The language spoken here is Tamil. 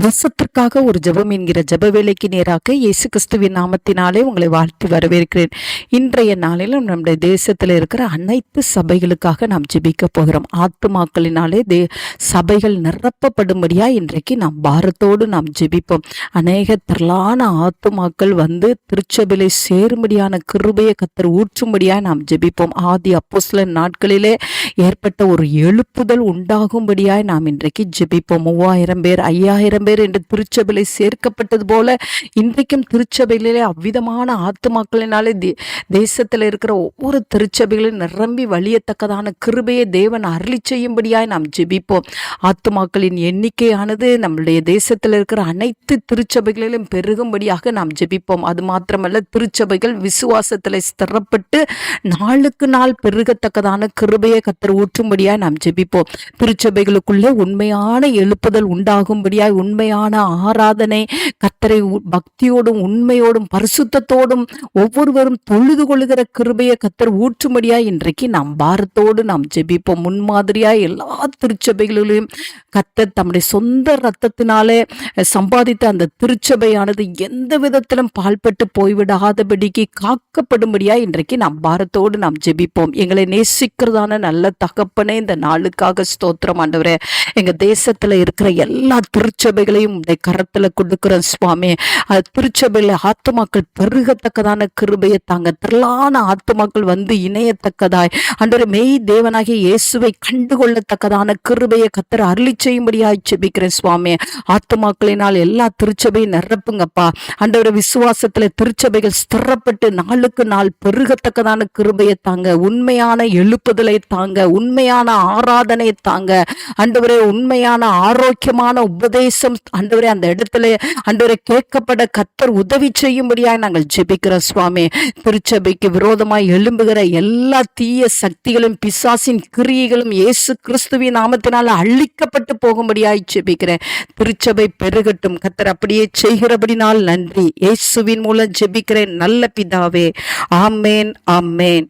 தேசத்திற்காக ஒரு ஜெபம் என்கிற ஜப வேலைக்கு நேராக இயேசு கிறிஸ்துவின் நாமத்தினாலே உங்களை வாழ்த்தி வரவேற்கிறேன். இன்றைய நாளிலும் நம்முடைய தேசத்தில் இருக்கிற அனைத்து சபைகளுக்காக நாம் ஜெபிக்க போகிறோம். ஆத்துமாக்களினாலே தே சபைகள் நிரப்பப்படும்படியா இன்றைக்கு நாம் பாரத்தோடு நாம் ஜெபிப்போம். அநேக திரளான ஆத்துமாக்கள் வந்து திருச்சபையிலே சேரும்படியான கிருபையை கத்தர் ஊற்றும்படியா நாம் ஜெபிப்போம். ஆதி அப்போஸ்தலர் நாட்களிலே ஏற்பட்ட ஒரு எழுப்புதல் உண்டாகும்படியாய் நாம் இன்றைக்கு ஜெபிப்போம். மூவாயிரம் பேர் ஐயாயிரம் பேர் என்று திருச்சபையில் சேர்க்கப்பட்டது போல இன்றைக்கும் திருச்சபையிலே அவ்விதமான ஆத்துமாக்களினாலே தே தேசத்தில் இருக்கிற ஒவ்வொரு திருச்சபைகளும் நிரம்பி வழியத்தக்கதான கிருபையை தேவன் அருளி செய்யும்படியாய் நாம் ஜெபிப்போம். ஆத்துமாக்களின் எண்ணிக்கையானது நம்முடைய தேசத்தில் இருக்கிற அனைத்து திருச்சபைகளிலும் பெருகும்படியாக நாம் ஜெபிப்போம். அது மாத்திரமல்ல திருச்சபைகள் விசுவாசத்தில் ஸ்திரப்பட்டு நாளுக்கு நாள் பெருகத்தக்கதான கிருபையை கத்தர் ஊற்றும்படியாய் நாம் ஜெபிப்போம். திருச்சபைகளுக்குள்ளே உண்மையான எழுப்புதல் உண்டாகும்படியாய் உண்மையான ஆராதனை கத்தரை உ- பக்தியோடும் உண்மையோடும் பரிசுத்தத்தோடும் ஒவ்வொருவரும் தொழுது கொள்ளுகிற கிருபையை கத்தர் ஊற்றுமடியா இன்றைக்கு நாம் பாரத்தோடு நாம் ஜெபிப்போம். முன்மாதிரியா எல்லா திருச்சபைகளிலும் கத்தர் தம்முடைய சொந்த ரத்தத்தினாலே சம்பாதித்த அந்த திருச்சபையானது எந்த விதத்திலும் பால்பட்டு போய்விடாதபடிக்கு காக்கப்படும்படியா இன்றைக்கு நாம் பாரத்தோடு நாம் ஜெபிப்போம். எங்களை நேசிக்கிறதான நல்ல தகப்பனே இந்த நாளுக்காக ஸ்தோத்திரம் ஆண்டவரே. எங்க தேசத்துல இருக்கிற எல்லா திருச்சபை திருச்சபைகளையும் உடைய கரத்துல கொடுக்கிறோம் சுவாமி. திருச்சபையில ஆத்துமாக்கள் பெருகத்தக்கதான கிருபையை தாங்க. திரளான ஆத்துமாக்கள் வந்து இணையத்தக்கதாய். அன்றொரு மெய் தேவனாகிய இயேசுவை கண்டுகொள்ளத்தக்கதான கிருபையை கத்தர் அருளி செய்யும்படியாய் செபிக்கிறேன் சுவாமி. ஆத்துமாக்களினால் எல்லா திருச்சபையும் நிரப்புங்கப்பா. அன்றொரு விசுவாசத்துல திருச்சபைகள் ஸ்திரப்பட்டு நாளுக்கு நாள் பெருகத்தக்கதான கிருபையை தாங்க. உண்மையான எழுப்புதலை தாங்க. உண்மையான ஆராதனை தாங்க. அண்டவரே உண்மையான ஆரோக்கியமான உபதேசம் அண்டவரே அந்த இடத்துல ஆண்டவரை கேட்கப்பட கத்தர் உதவி செய்யும்படியாய் நாங்கள் ஜெபிக்கிறோம் சுவாமி. திருச்சபைக்கு விரோதமாய் எழும்புகிற எல்லா தீய சக்திகளும் பிசாசின் கிரியைகளும் இயேசு கிறிஸ்துவின் நாமத்தினால் அழிக்கப்பட்டு போகும்படியாய் ஜெபிக்கிறேன். திருச்சபை பெருகட்டும். கத்தர் அப்படியே செய்கிறபடினால் நன்றி. இயேசுவின் மூலம் ஜெபிக்கிறேன். நல்ல பிதாவே. ஆமேன் ஆமேன்.